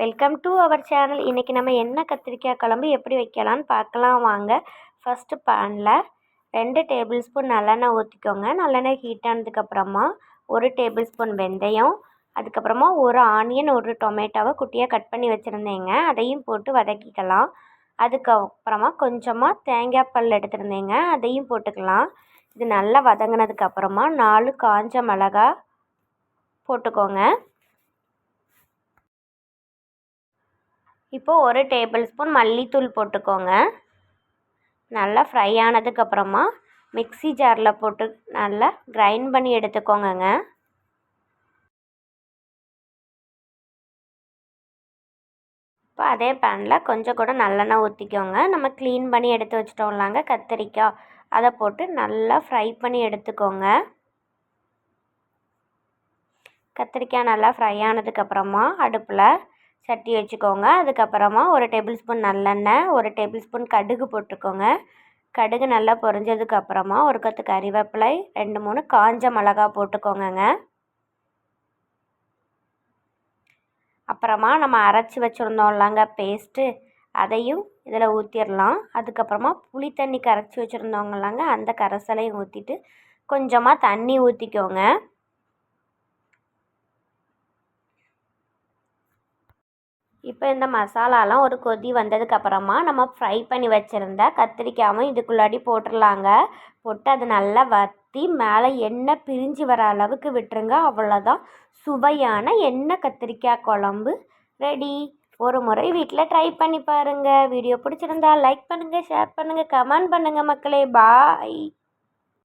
Welcome to our channel இன்றைக்கி நம்ம என்ன கத்திரிக்காய் குழம்பு எப்படி வைக்கலான்னு பார்க்கலாம். வாங்க ஃபஸ்ட்டு பேனில் ரெண்டு டேபிள் ஸ்பூன் நல்லெண்ணெய் ஊற்றிக்கோங்க நல்லெண்ணெய் ஹீட் ஆனதுக்கப்புறமா ஒரு டேபிள் ஸ்பூன் வெந்தயம் அதுக்கப்புறமா ஒரு ஆனியன் ஒரு டொமேட்டோவை குட்டியாக கட் பண்ணி வச்சுருந்தேங்க. அதையும் போட்டு வதக்கிக்கலாம். அதுக்கப்புறமா கொஞ்சமாக தேங்காய் பல் எடுத்திருந்தேங்க. அதையும் போட்டுக்கலாம். இது நல்லா வதங்கினதுக்கப்புறமா நாலு காஞ்ச மிளகா போட்டுக்கோங்க. இப்போது ஒரு டேபிள் ஸ்பூன் மல்லித்தூள் போட்டுக்கோங்க. நல்லா ஃப்ரை ஆனதுக்கப்புறமா மிக்ஸி ஜாரில் போட்டு நல்லா கிரைண்ட் பண்ணி எடுத்துக்கோங்கங்க. இப்போ அதே பேனில் கொஞ்சம் கூட நல்லெண்ணெய் ஊற்றிக்கோங்க நம்ம க்ளீன் பண்ணி எடுத்து வச்சிட்டோம்லாங்க கத்திரிக்காய். அதை போட்டு நல்லா ஃப்ரை பண்ணி எடுத்துக்கோங்க. கத்திரிக்காய் நல்லா ஃப்ரை ஆனதுக்கப்புறமா அடுப்பில் சட்டி வச்சுக்கோங்க. அதுக்கப்புறமா ஒரு டேபிள் ஸ்பூன் நல்லெண்ணெய் ஒரு டேபிள் ஸ்பூன் கடுகு போட்டுக்கோங்க. கடுகு நல்லா பொரிஞ்சதுக்கப்புறமா ஒரு கற்று கறிவேப்பிலை ரெண்டு மூணு காஞ்ச மிளகா போட்டுக்கோங்கங்க. அப்புறமா நம்ம அரைச்சி வச்சுருந்தோம்லாங்க பேஸ்ட்டு அதையும் இதில் ஊற்றிடலாம் அதுக்கப்புறமா புளி தண்ணி கரைச்சி வச்சுருந்தோங்களாங்க அந்த கரைசலையும் ஊற்றிட்டு கொஞ்சமாக தண்ணி ஊற்றிக்கோங்க இப்போ இந்த மசாலாலாம் ஒரு கொதி வந்ததுக்கப்புறமா நம்ம ஃப்ரை பண்ணி வச்சுருந்த கத்திரிக்காயும் இதுக்குள்ளாடி போட்டுடலாங்க போட்டு அது நல்லா வற்றி மேலே எண்ணெய் பிரிஞ்சு வர அளவுக்கு விட்டுருங்க. அவ்வளோதான். சுவையான எண்ணெய் கத்திரிக்காய் குழம்பு ரெடி ஒரு முறை வீட்டில் ட்ரை பண்ணி பாருங்கள் வீடியோ பிடிச்சிருந்தா லைக் பண்ணுங்கள் ஷேர் பண்ணுங்கள் கமெண்ட் பண்ணுங்கள் மக்களே. பாய்